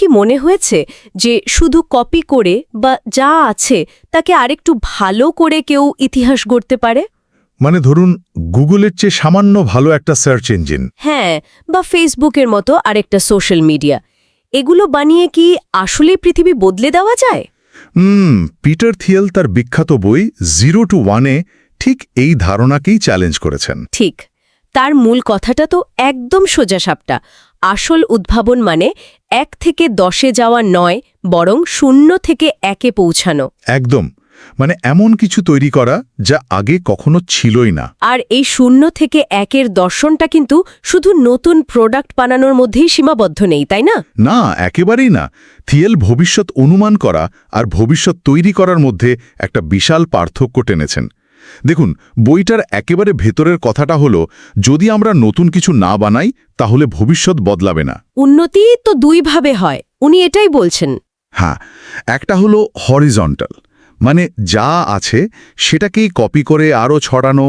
কি মনে হয়েছে যে শুধু কপি করে বা যা আছে তাকে আরেকটু ভালো করে কেউ ইতিহাস গড়তে পারে? মানে ধরুন গুগলের চেয়ে সামান্য ভালো একটা সার্চ ইঞ্জিন। হ্যাঁ বা ফেসবুকের মতো আরেকটা সোশ্যাল মিডিয়া। এগুলো বানিয়ে কি আসলে পৃথিবী বদলে দেওয়া যায়? হুম পিটার থিয়েল তার বিখ্যাত বই জিরো টু ওয়ানে ঠিক এই ধারণাকেই চ্যালেঞ্জ করেছেন। ঠিক। তার মূল কথাটা তো একদম সোজাসাপটা। আসল উদ্ভাবন মানে এক থেকে দশে যাওয়া নয় বরং শূন্য থেকে একে পৌঁছানো। একদম। মানে এমন কিছু তৈরি করা যা আগে কখনো ছিলই না। আর এই শূন্য থেকে একের দর্শনটা কিন্তু শুধু নতুন প্রোডাক্ট বানানোর মধ্যেই সীমাবদ্ধ নেই তাই না? না একেবারেই না। থিয়েল ভবিষ্যৎ অনুমান করা আর ভবিষ্যৎ তৈরি করার মধ্যে একটা বিশাল পার্থক্য টেনেছেন। দেখুন বইটার একেবারে ভেতরের কথাটা হলো যদি আমরা নতুন কিছু না বানাই তাহলে ভবিষ্যৎ বদলাবে না। উন্নতি তো দুইভাবে হয় উনি এটাই বলছেন। হ্যাঁ একটা হলো হরিজন্টাল মানে যা আছে সেটাকেই কপি করে আরও ছড়ানো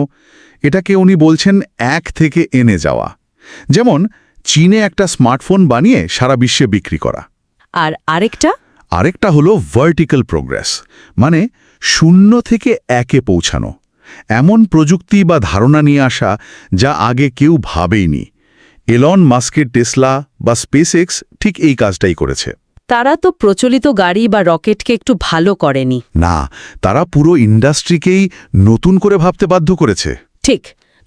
এটাকে উনি বলছেন এক থেকে এনে যাওয়া। যেমন চীনে একটা স্মার্টফোন বানিয়ে সারা বিশ্বে বিক্রি করা। আর আরেকটা? আরেকটা হলো ভার্টিক্যাল প্রোগ্রেস মানে শূন্য থেকে একে পৌঁছানো। এমন প্রযুক্তি বা ধারণা নিয়ে আসা যা আগে কেউ ভাবেইনি। এলন মাস্কের টেসলা বা স্পেসএক্স ঠিক এই কাজটাই করেছে। তারা তো প্রচলিত গাড়ি বা রকেটকে একটু ভালো করেনি। না তারা পুরো ইন্ডাস্ট্রিকেই নতুন করে ভাবতে বাধ্য করেছে। ঠিক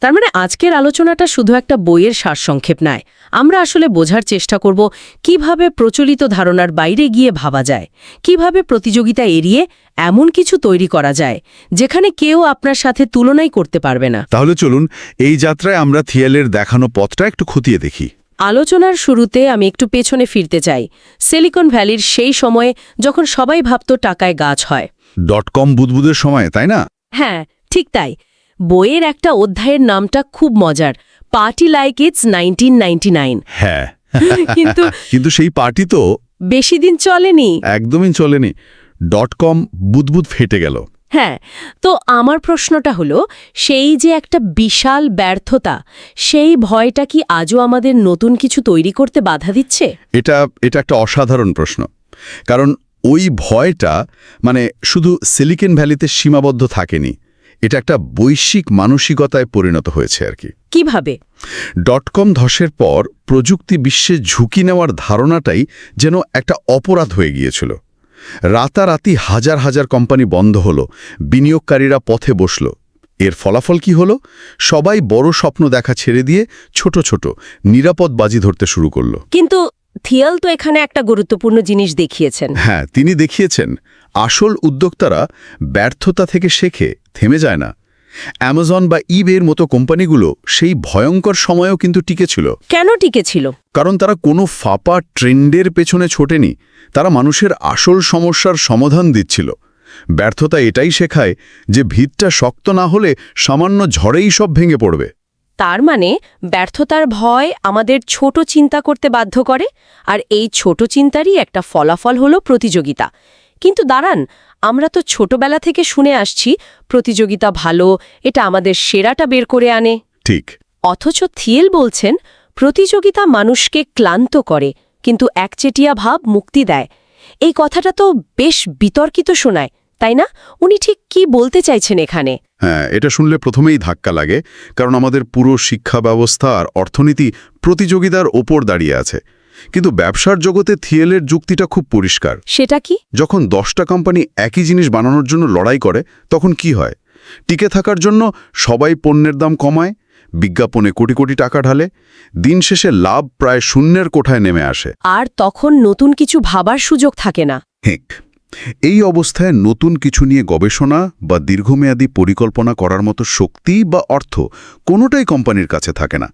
তার মানে আজকের আলোচনাটা শুধু একটা বইয়ের সারসংক্ষেপ নয়। আমরা আসলে বোঝার চেষ্টা করব কীভাবে প্রচলিত ধারণার বাইরে গিয়ে ভাবা যায় কীভাবে প্রতিযোগিতা এড়িয়ে এমন কিছু তৈরি করা যায় যেখানে কেউ আপনার সাথে তুলনাই করতে পারবে না। তাহলে চলুন এই যাত্রায় আমরা থিয়েলের দেখানো পথটা একটু খতিয়ে দেখি। আলোচনার শুরুতে আমি একটু পেছনে ফিরতে চাই। সিলিকন ভ্যালির সেই সময়ে যখন সবাই ভাবত টাকায় গাছ হয়। ডট কম বুদবুদের সময় তাই না? হ্যাঁ ঠিক তাই। বইয়ের একটা অধ্যায়ের নামটা খুব মজার পার্টি লাইক ইটস নাইনটিন হ্যাঁ। কিন্তু কিন্তু সেই পার্টি তো বেশি দিন চলেনি। একদমই চলেনি। ডট কম বুদবুদ ফেটে গেল। হ্যাঁ তো আমার প্রশ্নটা হলো সেই যে একটা বিশাল ব্যর্থতা সেই ভয়টা কি আজও আমাদের নতুন কিছু তৈরি করতে বাধা দিচ্ছে? এটা এটা একটা অসাধারণ প্রশ্ন। কারণ ওই ভয়টা মানে শুধু সিলিকন ভ্যালিতে সীমাবদ্ধ থাকেনি। এটা একটা বৈশ্বিক মানসিকতায় পরিণত হয়েছে আর কি। কীভাবে? ডটকম ধসের পর প্রযুক্তি বিশ্বে ঝুঁকি নেওয়ার ধারণাটাই যেন একটা অপরাধ হয়ে গিয়েছিল। রাতারাতি হাজার হাজার কোম্পানি বন্ধ হলো বিনিয়োগকারীরা পথে বসল। এর ফলাফল কি হলো? সবাই বড় স্বপ্ন দেখা ছেড়ে দিয়ে ছোট ছোট নিরাপদ বাজি ধরতে শুরু করল। কিন্তু থিয়াল তো এখানে একটা গুরুত্বপূর্ণ জিনিস দেখিয়েছেন। হ্যাঁ তিনি দেখিয়েছেন আসল উদ্যোক্তারা ব্যর্থতা থেকে শেখে থেমে যায় না। অ্যামাজন বা ইবের মতো কোম্পানিগুলো সেই ভয়ঙ্কর সময়েও কিন্তু টিকেছিল কেন টিকেছিল কারণ তারা কোনো ফাপা ট্রেন্ডের পেছনে ছোটেনি তারা মানুষের আসল সমস্যার সমাধান দিচ্ছিল। ব্যর্থতা এটাই শেখায় যে ভিতটা শক্ত না হলে সামান্য ঝড়েই সব ভেঙে পড়বে। তার মানে ব্যর্থতার ভয় আমাদের ছোট চিন্তা করতে বাধ্য করে আর এই ছোট চিন্তারই একটা ফলাফল হলো প্রতিযোগিতা। কিন্তু দাঁড়ান আমরা তো ছোটবেলা থেকে শুনে আসছি প্রতিযোগিতা ভালো এটা আমাদের সেরাটা বের করে আনে। ঠিক। অথচ থিয়েল বলছেন প্রতিযোগিতা মানুষকে ক্লান্ত করে কিন্তু একচেটিয়া ভাব মুক্তি দেয়। এই কথাটা তো বেশ বিতর্কিত শোনায় তাই না? উনি ঠিক কি বলতে চাইছেন এখানে? হ্যাঁ এটা শুনলে প্রথমেই ধাক্কা লাগে কারণ আমাদের পুরো শিক্ষা ব্যবস্থা আর অর্থনীতি প্রতিযোগিতার ওপর দাঁড়িয়ে আছে। কিন্তু ব্যবসার জগতে থিয়েলের যুক্তিটা খুব পরিষ্কার। সেটা কি? যখন দশটা কোম্পানি একই জিনিস বানানোর জন্য লড়াই করে তখন কি হয়? টিকে থাকার জন্য সবাই পণ্যের দাম কমায় বিজ্ঞাপনে কোটি কোটি টাকা ঢালে দিন শেষে লাভ প্রায় শূন্যের কোঠায় নেমে আসে। আর তখন নতুন কিছু ভাবার সুযোগ থাকে না। হেক এই অবস্থায় নতুন কিছু নিয়ে গবেষণা বা দীর্ঘমেয়াদী পরিকল্পনা করার মতো শক্তি বা অর্থ কোনোটাই কোম্পানির কাছে থাকে না।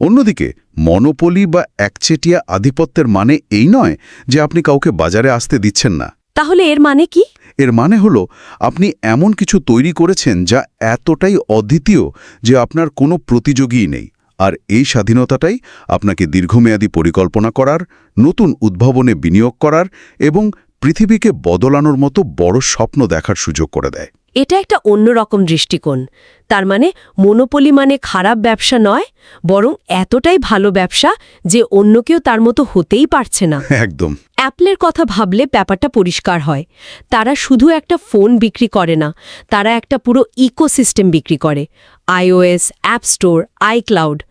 অন্যদিকে মনোপলি বা একচেটিয়া আধিপত্যের মানে এই নয় যে আপনি কাউকে বাজারে আসতে দিচ্ছেন না। তাহলে এর মানে কি? এর মানে হলো আপনি এমন কিছু তৈরি করেছেন যা এতটাই অদ্বিতীয় যে আপনার কোনো প্রতিযোগীই নেই। আর এই স্বাধীনতাটাই আপনাকে দীর্ঘমেয়াদী পরিকল্পনা করার নতুন উদ্ভাবনে বিনিয়োগ করার এবং পৃথিবীকে বদলানোর মতো বড় স্বপ্ন দেখার সুযোগ করে দেয়। এটা একটা অন্যরকম দৃষ্টিকোণ। তার মানে মনোপলি মানে খারাপ ব্যবসা নয় বরং এতটাই ভালো ব্যবসা যে অন্য কেউ তার মতো হতেই পারছে না। একদম। অ্যাপলের কথা ভাবলে ব্যাপারটা পরিষ্কার হয়। তারা শুধু একটা ফোন বিক্রি করে না তারা একটা পুরো ইকোসিস্টেম বিক্রি করে। IOS app store iCloud.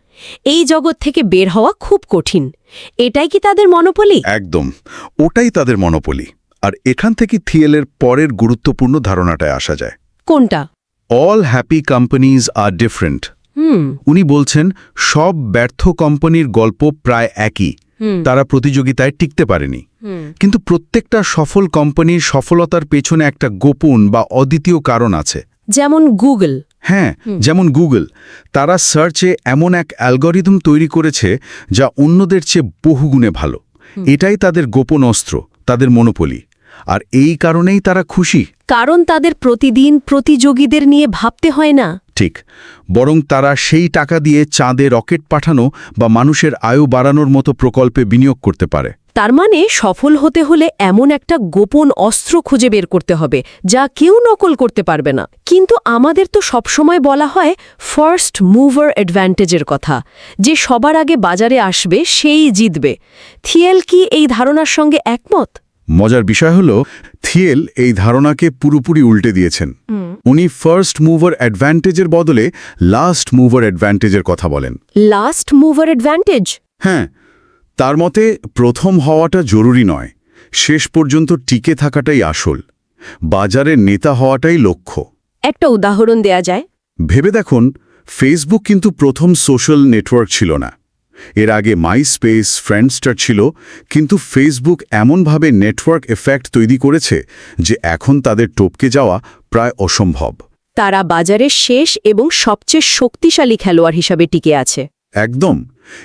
এই জগৎ থেকে বের হওয়া খুব কঠিন। এটাই কি তাদের মনোপলি? একদম। ওটাই তাদের মনোপলি। আর এখান থেকে থিয়েলের পরের গুরুত্বপূর্ণ ধারণাটায় আসা যায়। কোনটা? All happy companies are different উনি বলছেন সব ব্যর্থ কোম্পানির গল্প প্রায় একই। তারা প্রতিযোগিতায় টিকতে পারেনি। কিন্তু প্রত্যেকটা সফল কোম্পানির সফলতার পেছনে একটা গোপন বা অদ্বিতীয় কারণ আছে। যেমন গুগল হ্যাঁ যেমন গুগল তারা সার্চে এমন এক অ্যালগরিদম তৈরি করেছে যা অন্যদের চেয়ে বহুগুণে ভালো। এটাই তাদের গোপন অস্ত্র তাদের মনোপলি। আর এই কারণেই তারা খুশি। কারণ তাদের প্রতিদিন প্রতিযোগীদের নিয়ে ভাবতে হয় না। ঠিক। বরং তারা সেই টাকা দিয়ে চাঁদে রকেট পাঠানো বা মানুষের আয়ু বাড়ানোর মতো প্রকল্পে বিনিয়োগ করতে পারে। তার মানে সফল হতে হলে এমন একটা গোপন অস্ত্র খুঁজে বের করতে হবে যা কেউ নকল করতে পারবে না। কিন্তু আমাদের তো সবসময় বলা হয় ফার্স্ট মুভার অ্যাডভান্টেজের কথা। যে সবার আগে বাজারে আসবে সেই জিতবে। থিয়েল কি এই ধারণার সঙ্গে একমত? মজার বিষয় হল থিয়েল এই ধারণাকে পুরোপুরি উল্টে দিয়েছেন। উনি ফার্স্ট মুভার অ্যাডভান্টেজের বদলে লাস্ট মুভার অ্যাডভান্টেজের কথা বলেন। লাস্ট মুভার অ্যাডভান্টেজ হ্যাঁ তার মতে প্রথম হওয়াটা জরুরি নয় শেষ পর্যন্ত টিকে থাকাটাই আসল বাজারের নেতা হওয়াটাই লক্ষ্য। একটা উদাহরণ দেয়া যায়। ভেবে দেখুন ফেসবুক কিন্তু প্রথম সোশ্যাল নেটওয়ার্ক ছিল না। এর আগে মাই স্পেস ফ্রেন্ডস্টার ছিল কিন্তু ফেসবুক এমনভাবে নেটওয়ার্ক এফেক্ট তৈরি করেছে যে এখন তাদের টপকে যাওয়া প্রায় অসম্ভব। তারা বাজারের শেষ এবং সবচেয়ে শক্তিশালী খেলোয়াড় হিসাবে টিকে আছে। একদম।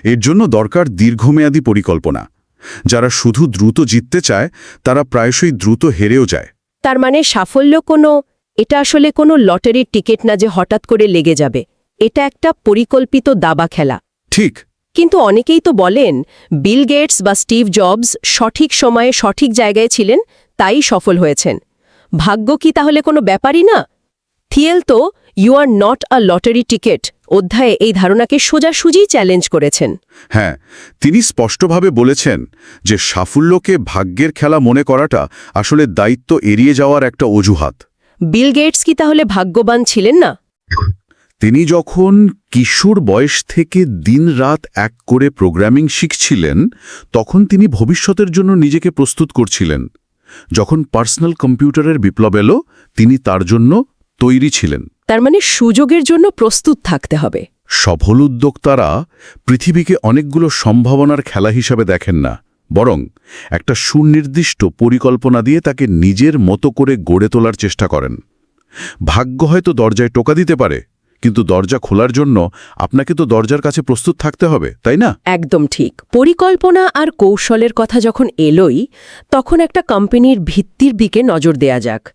এর জন্য দরকার দীর্ঘমেয়াদী পরিকল্পনা। যারা শুধু দ্রুত জিততে চায় তারা প্রায়শই দ্রুত হেরেও যায়। তার মানে সাফল্য কোনো এটা আসলে কোনো লটারির টিকিট না যে হঠাৎ করে লেগে যাবে। এটা একটা পরিকল্পিত দাবা খেলা। ঠিক। কিন্তু অনেকেই তো বলেন বিল গেটস বা স্টিভ জবস সঠিক সময়ে সঠিক জায়গায় ছিলেন তাই সফল হয়েছেন। ভাগ্য কি তাহলে কোনো ব্যাপারই না? থিয়েল তো you are not a lottery ticket অধ্যায়ে এই ধারণাকে সোজাসুজি চ্যালেঞ্জ করেছেন। হ্যাঁ তিনি স্পষ্টভাবে বলেছেন যে সাফল্যকে ভাগ্যের খেলা মনে করাটা আসলে দায়িত্ব এড়িয়ে যাওয়ার একটা অজুহাত। বিল গেটস কি তাহলে ভাগ্যবান ছিলেন না? তিনি যখন কিশোর বয়স থেকে দিনরাত এক করে প্রোগ্রামিং শিখছিলেন তখন তিনি ভবিষ্যতের জন্য নিজেকে প্রস্তুত করছিলেন। যখন পার্সোনাল কম্পিউটারের বিপ্লব এলো তিনি তার জন্য তৈরি ছিলেন। তার মানে সুযোগের জন্য প্রস্তুত থাকতে হবে। সফল উদ্যোক্তারা পৃথিবীকে অনেকগুলো সম্ভাবনার খেলা হিসাবে দেখেন না বরং একটা সুনির্দিষ্ট পরিকল্পনা দিয়ে তাকে নিজের মতো করে গড়ে তোলার চেষ্টা করেন। ভাগ্য হয়তো দরজায় টোকা দিতে পারে কিন্তু দরজা খোলার জন্য আপনাকে তো দরজার কাছে প্রস্তুত থাকতে হবে তাই না? একদম ঠিক। পরিকল্পনা আর কৌশলের কথা যখন এলোই তখন একটা কোম্পানির ভিত্তির দিকে নজর দেয়া যাক।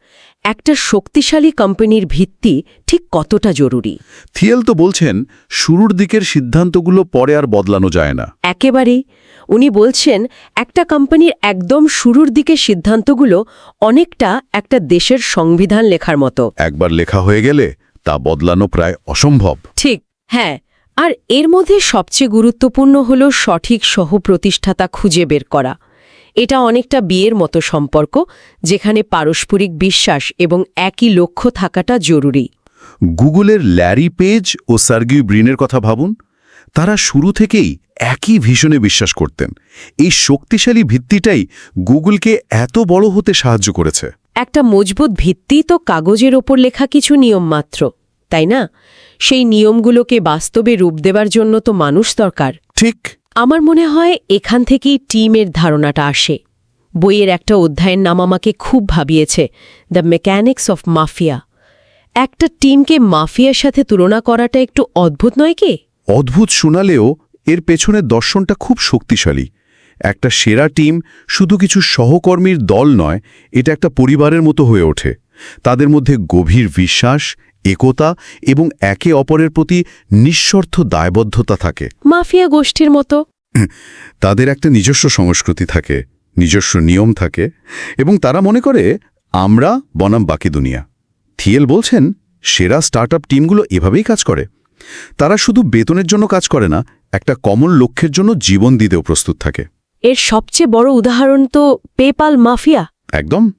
একটা শক্তিশালী কোম্পানির ভিত্তি ঠিক কতটা জরুরি? থিয়েল তো বলছেন শুরুর দিকের সিদ্ধান্তগুলো পরে আর বদলানো যায় না। একেবারেই। উনি বলছেন একটা কোম্পানির একদম শুরুর দিকে সিদ্ধান্তগুলো অনেকটা একটা দেশের সংবিধান লেখার মতো। একবার লেখা হয়ে গেলে তা বদলানো প্রায় অসম্ভব। ঠিক হ্যাঁ। আর এর মধ্যে সবচেয়ে গুরুত্বপূর্ণ হল সঠিক সহপ্রতিষ্ঠাতা খুঁজে বের করা। এটা অনেকটা বিয়ের মতো সম্পর্ক যেখানে পারস্পরিক বিশ্বাস এবং একই লক্ষ্য থাকাটা জরুরি। গুগলের ল্যারি পেজ ও সার্গিউ ব্রিনের কথা ভাবুন। তারা শুরু থেকেই একই ভীষণে বিশ্বাস করতেন। এই শক্তিশালী ভিত্তিটাই গুগলকে এত বড় হতে সাহায্য করেছে। একটা মজবুত ভিত্তি তো কাগজের ওপর লেখা কিছু নিয়ম মাত্র তাই না? সেই নিয়মগুলোকে বাস্তবে রূপ দেবার জন্য তো মানুষ দরকার। ঠিক। আমার মনে হয় এখান থেকেই টিমের ধারণাটা আসে। বইয়ের একটা অধ্যায়ের নাম আমাকে খুব ভাবিয়েছে দ্য মেকানিক্স অফ মাফিয়া একটা টিমকে মাফিয়ার সাথে তুলনা করাটা একটু অদ্ভুত নয় কি? অদ্ভুত শোনালেও এর পেছনে দর্শনটা খুব শক্তিশালী। একটা সেরা টিম শুধু কিছু সহকর্মীর দল নয় এটা একটা পরিবারের মতো হয়ে ওঠে। তাদের মধ্যে গভীর বিশ্বাস একতা এবং একে অপরের প্রতি নিঃস্বার্থ দায়বদ্ধতা থাকে। মাফিয়া গোষ্ঠীর মতো। তাদের একটা নিজস্ব সংস্কৃতি থাকে নিজস্ব নিয়ম থাকে এবং তারা মনে করে আমরা বনাম বাকি দুনিয়া। থিয়েল বলছেন সেরা স্টার্টআপ টিমগুলো এভাবেই কাজ করে। তারা শুধু বেতনের জন্য কাজ করে না একটা কমন লক্ষ্যের জন্য জীবন দিতেও প্রস্তুত থাকে। এর সবচেয়ে বড় উদাহরণ তো পেপাল মাফিয়া। একদম।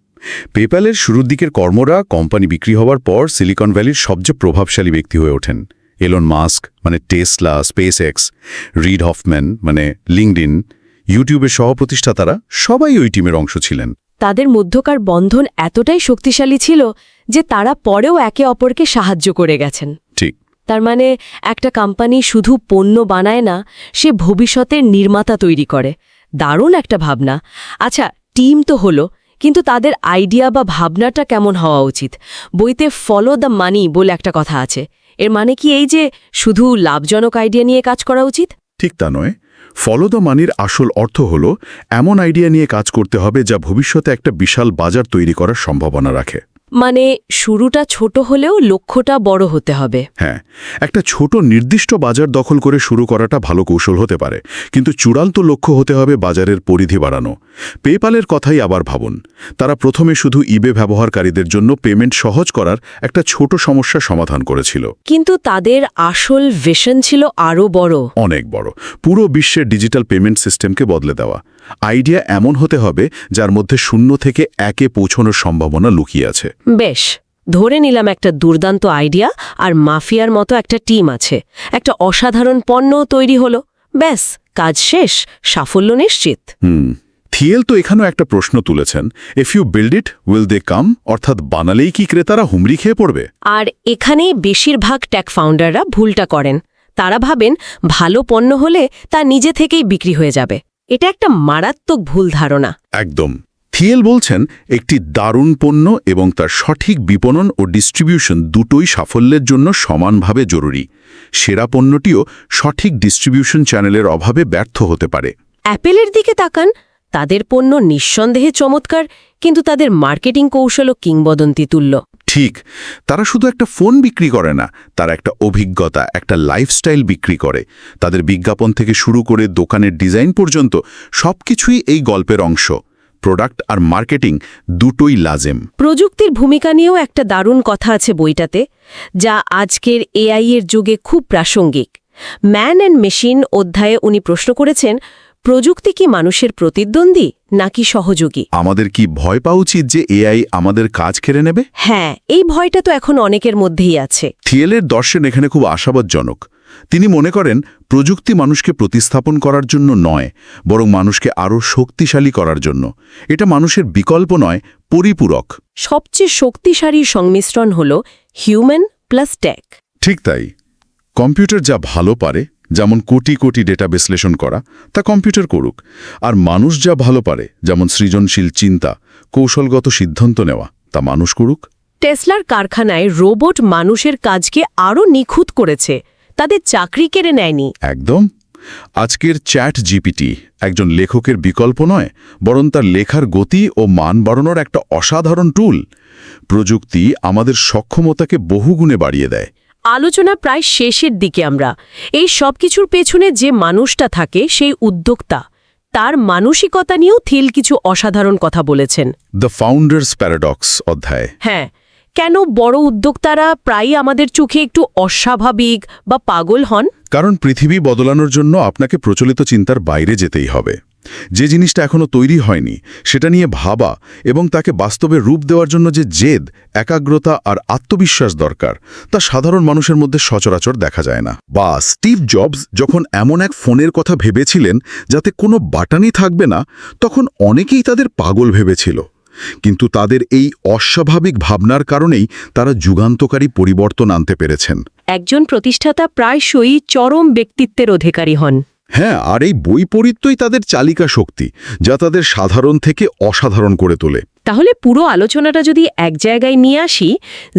পেপ্যালের শুরুর দিকের কর্মরা কোম্পানি বিক্রি হওয়ার পর সিলিকন ভ্যালির সবচেয়ে প্রভাবশালী ব্যক্তি হয়ে ওঠেন। এলন মাস্ক মানে Tesla space X Reid Hoffman মানে লিঙ্কডিন ইউটিউবের সহপ্রতিষ্ঠাতারা সবাই ওই টিমের অংশ ছিলেন। তাদের মধ্যকার বন্ধন এতটাই শক্তিশালী ছিল যে তারা পরেও একে অপরকে সাহায্য করে গেছেন। ঠিক। তার মানে একটা কোম্পানি শুধু পণ্য বানায় না সে ভবিষ্যতের নির্মাতা তৈরি করে। দারুণ একটা ভাবনা। আচ্ছা টিম তো হলো, কিন্তু তাদের আইডিয়া বা ভাবনাটা কেমন হওয়া উচিত? বইতে ফলো দ্য মানি বলে একটা কথা আছে। এর মানে কি এই যে শুধু লাভজনক আইডিয়া নিয়ে কাজ করা উচিত? ঠিক তা নয়। ফলো দ্য মানির আসল অর্থ হল, এমন আইডিয়া নিয়ে কাজ করতে হবে যা ভবিষ্যতে একটা বিশাল বাজার তৈরি করার সম্ভাবনা রাখে। মানে শুরুটা ছোট হলেও লক্ষ্যটা বড় হতে হবে। হ্যাঁ একটা ছোট নির্দিষ্ট বাজার দখল করে শুরু করাটা ভালো কৌশল হতে পারে, কিন্তু চূড়ান্ত লক্ষ্য হতে হবে বাজারের পরিধি বাড়ানো। পেপালের কথাই আবার ভাবুন। তারা প্রথমে শুধু ইবে ব্যবহারকারীদের জন্য পেমেন্ট সহজ করার একটা ছোট সমস্যা সমাধান করেছিল। কিন্তু তাদের আসল ভিশন ছিল আরও বড়। অনেক বড়। পুরো বিশ্বের ডিজিটাল পেমেন্ট সিস্টেমকে বদলে দেওয়া। আইডিয়া এমন হতে হবে যার মধ্যে শূন্য থেকে একে পৌঁছানোর সম্ভাবনা লুকিয়ে আছে। বেশ ধরে নিলাম একটা দুর্দান্ত আইডিয়া আর মাফিয়ার মতো একটা টিম আছে। একটা অসাধারণ পণ্যও তৈরি হলো। ব্যাস কাজ শেষ সাফল্য নিশ্চিত। হুম। থিয়েল তো এখানেও একটা প্রশ্ন তুলেছেন if you build it will they come অর্থাৎ বানালেই কি ক্রেতারা হুমড়ি খেয়ে পড়বে? আর এখানেই বেশিরভাগ ট্যাক ফাউন্ডাররা ভুলটা করেন। তারা ভাবেন ভালো পণ্য হলে তা নিজে থেকেই বিক্রি হয়ে যাবে। এটা একটা মারাত্মক ভুল ধারণা। একদম। থিয়েল বলছেন একটি দারুণ পণ্য এবং তার সঠিক বিপণন ও ডিস্ট্রিবিউশন দুটোই সাফল্যের জন্য সমানভাবে জরুরি। সেরা পণ্যটিও সঠিক ডিস্ট্রিবিউশন চ্যানেলের অভাবে ব্যর্থ হতে পারে। অ্যাপেলের দিকে তাকান তাদের পণ্য নিঃসন্দেহে চমৎকার কিন্তু তাদের মার্কেটিং কৌশলও কিংবদন্তি তুল্য। ঠিক তারা শুধু একটা ফোন বিক্রি করে না তারা একটা অভিজ্ঞতা একটা লাইফস্টাইল বিক্রি করে। তাদের বিজ্ঞাপন থেকে শুরু করে দোকানের ডিজাইন পর্যন্ত সবকিছুই এই গল্পের অংশ। প্রোডাক্ট আর মার্কেটিং দুটোই লাজেম। প্রযুক্তির ভূমিকা নিয়েও একটা দারুণ কথা আছে বইটাতে যা আজকের এআই এর যুগে খুব প্রাসঙ্গিক। ম্যান অ্যান্ড মেশিন অধ্যায়ে উনি প্রশ্ন করেছেন প্রযুক্তি কি মানুষের প্রতিদ্বন্দ্বী নাকি সহযোগী? আমাদের কি ভয় পাওয়া উচিত যে এআই আমাদের কাজ কেড়ে নেবে? হ্যাঁ এই ভয়টা তো এখন অনেকের মধ্যেই আছে। থিয়েলের দর্শন এখানে খুব আশাবাদজনক। তিনি মনে করেন প্রযুক্তি মানুষকে প্রতিস্থাপন করার জন্য নয় বরং মানুষকে আরও শক্তিশালী করার জন্য। এটা মানুষের বিকল্প নয় পরিপূরক। সবচেয়ে শক্তিশালী সংমিশ্রণ হল হিউম্যান প্লাস ট্যাক ঠিক তাই। কম্পিউটার যা ভালো পারে যেমন কোটি কোটি ডেটা বিশ্লেষণ করা তা কম্পিউটার করুক। আর মানুষ যা ভালো পারে যেমন সৃজনশীল চিন্তা কৌশলগত সিদ্ধান্ত নেওয়া তা মানুষ করুক। টেসলার কারখানায় রোবট মানুষের কাজকে আরও নিখুঁত করেছে। তাদের চাকরি কেড়ে নেয়নি। একদম। আজকের চ্যাট জিপিটি একজন লেখকের বিকল্প নয় বরং তার লেখার গতি ও মান বাড়ানোর একটা অসাধারণ টুল। প্রযুক্তি আমাদের সক্ষমতাকে বহুগুণে বাড়িয়ে দেয়। আলোচনা প্রায় শেষের দিকে আমরা। এই সব কিছুর পেছনে যে মানুষটা থাকে সেই উদ্যোক্তা তার মানসিকতা নিয়েও থিল কিছু অসাধারণ কথা বলেছেন। দ্য ফাউন্ডার্স প্যারাডক্স অধ্যায়। হ্যাঁ কেন বড় উদ্যোক্তারা প্রায়ই আমাদের চোখে একটু অস্বাভাবিক বা পাগল হন? কারণ পৃথিবী বদলানোর জন্য আপনাকে প্রচলিত চিন্তার বাইরে যেতেই হবে। যে জিনিসটা এখনও তৈরি হয়নি, সেটা নিয়ে ভাবা এবং তাকে বাস্তবে রূপ দেওয়ার জন্য যে জেদ, একাগ্রতা আর আত্মবিশ্বাস দরকার, তা সাধারণ মানুষের মধ্যে সচরাচর দেখা যায় না। বা স্টিভ জবস যখন এমন এক ফোনের কথা ভেবেছিলেন যাতে কোনো বাটানই থাকবে না, তখন অনেকেই তাদের পাগল ভেবেছিল। কিন্তু তাদের এই অস্বাভাবিক ভাবনার কারণেই তারা যুগান্তকারী পরিবর্তন আনতে পেরেছেন। একজন প্রতিষ্ঠাতা প্রায়শই চরম ব্যক্তিত্বের অধিকারী হন। হ্যাঁ আর এই বৈপরীত্যই তাদের চালিকা শক্তি যা তাদের সাধারণ থেকে অসাধারণ করে তোলে। তাহলে পুরো আলোচনাটা যদি এক জায়গায় নিয়ে আসি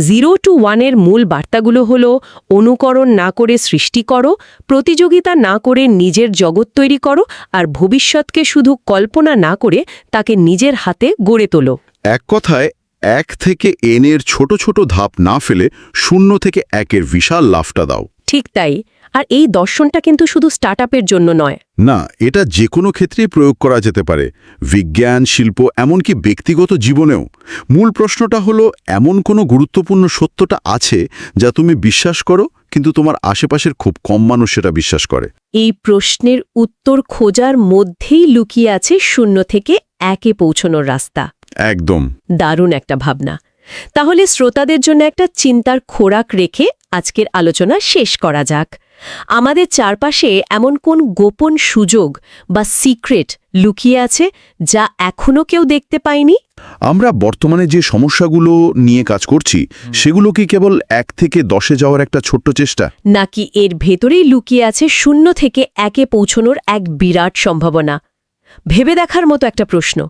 জিরো টু ওয়ানের মূল বার্তাগুলো হলো অনুকরণ না করে সৃষ্টি করো প্রতিযোগিতা না করে নিজের জগৎ তৈরি করো আর ভবিষ্যৎকে শুধু কল্পনা না করে তাকে নিজের হাতে গড়ে তোলো। এক কথায় এক থেকে এনের ছোট ছোট ধাপ না ফেলে শূন্য থেকে একের বিশাল লাফটা দাও। ঠিক তাই। আর এই দর্শনটা কিন্তু শুধু স্টার্টআপের জন্য নয়। না এটা যে কোনো ক্ষেত্রেই প্রয়োগ করা যেতে পারে। বিজ্ঞান শিল্প এমনকি ব্যক্তিগত জীবনেও। মূল প্রশ্নটা হলো এমন কোনো গুরুত্বপূর্ণ সত্যটা আছে যা তুমি বিশ্বাস করো কিন্তু তোমার আশেপাশের খুব কম মানুষ সেটা বিশ্বাস করে? এই প্রশ্নের উত্তর খোঁজার মধ্যেই লুকিয়ে আছে শূন্য থেকে একে পৌঁছনোর রাস্তা। একদম। দারুণ একটা ভাবনা। তাহলে শ্রোতাদের জন্য একটা চিন্তার খোরাক রেখে আজকের আলোচনা শেষ করা যাক। আমাদের চারপাশে এমন কোন গোপন সুযোগ বা সিক্রেট লুকিয়ে আছে যা এখনও কেউ দেখতে পায়নি? আমরা বর্তমানে যে সমস্যাগুলো নিয়ে কাজ করছি সেগুলো কি কেবল এক থেকে দশে যাওয়ার একটা ছোট্ট চেষ্টা? নাকি এর ভেতরেই লুকিয়ে আছে শূন্য থেকে একে পৌঁছনোর এক বিরাট সম্ভাবনা? ভেবে দেখার মতো একটা প্রশ্ন।